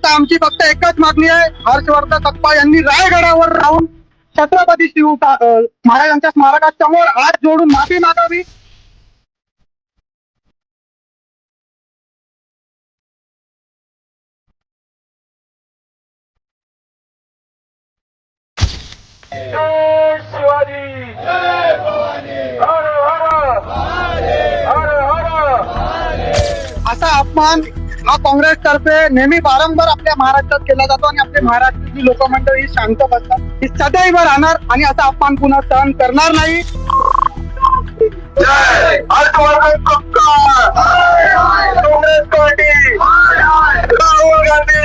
आता आमची फक्त एकच मागणी आहे. हर्षवर्धन सप्पा यांनी रायगडावर राहून छत्रपती शिव महाराजांच्या स्मारकासमोर हात जोडून माफी मागावी. असा अपमान हा काँग्रेसतर्फे नेहमी वारंवार आपल्या महाराष्ट्रात केला जातो आणि आपले महाराष्ट्राची ही शांत बसतात. ही सदैव राहणार आणि असा अपमान पुन्हा सहन करणार नाही. Congress party Rahul Gandhi.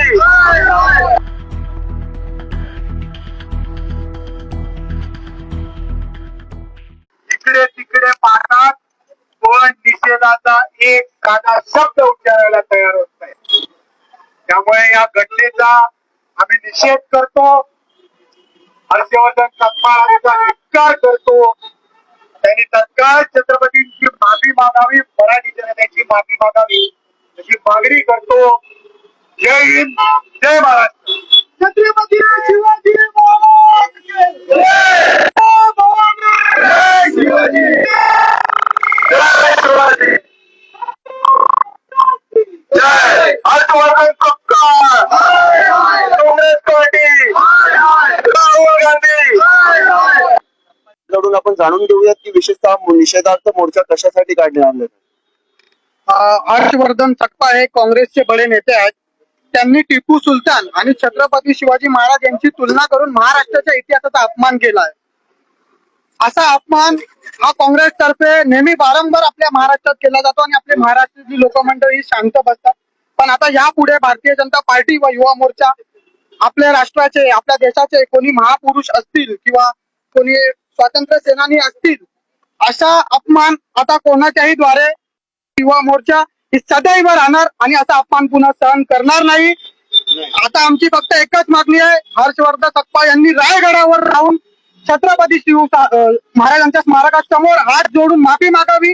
इकडे तिकडे पाहतात. पण निषेधाचा एक साधा शब्द उच्चारायला तयार होत नाही त्यामुळे या घटनेचा आम्ही निषेध करतो. हर्षवर्धन सत्माळाचा धिक्कार करतो. त्यांनी तत्काळ छत्रपतींची माफी मागावी मराठी जनतेची माफी मागावी अशी मागणी करतो. जय हिंद जय महाराष्ट्र. छत्रपती शिवाजी शिवाजी. जय हर्षवर्धन कक्का काँग्रेस पार्टी राहुल गांधी कडून आपण जाणून घेऊयात की विशेषतः निषेधार्थ मोर्चा कशासाठी काढण्यात आलेला हर्षवर्धन सकपा हे काँग्रेसचे बडे नेते आहेत. त्यांनी टिपू सुलतान आणि छत्रपती शिवाजी महाराज यांची तुलना करून महाराष्ट्राच्या इतिहासाचा अपमान केला आहे. असा अपमान हा काँग्रेसतर्फे नेहमी वारंवार आपल्या महाराष्ट्रात केला जातो आणि आपले महाराष्ट्राची लोकमंडळी शांत बसतात. पण आता यापुढे भारतीय जनता पार्टी व युवा मोर्चा आपल्या राष्ट्राचे आपल्या देशाचे कोणी महापुरुष असतील किंवा कोणी स्वातंत्र्य सेनानी असतील असा अपमान आता कोणाच्याही द्वारे युवा मोर्चा ही सदैव राहणार आणि असा अपमान पुन्हा सहन करणार नाही. आता आमची फक्त एकच मागणी आहे. हर्षवर्धन सप्पा यांनी रायगडावर राहून छत्रपती शिव महाराजांच्या स्मारकासमोर हात जोडून माफी मागावी.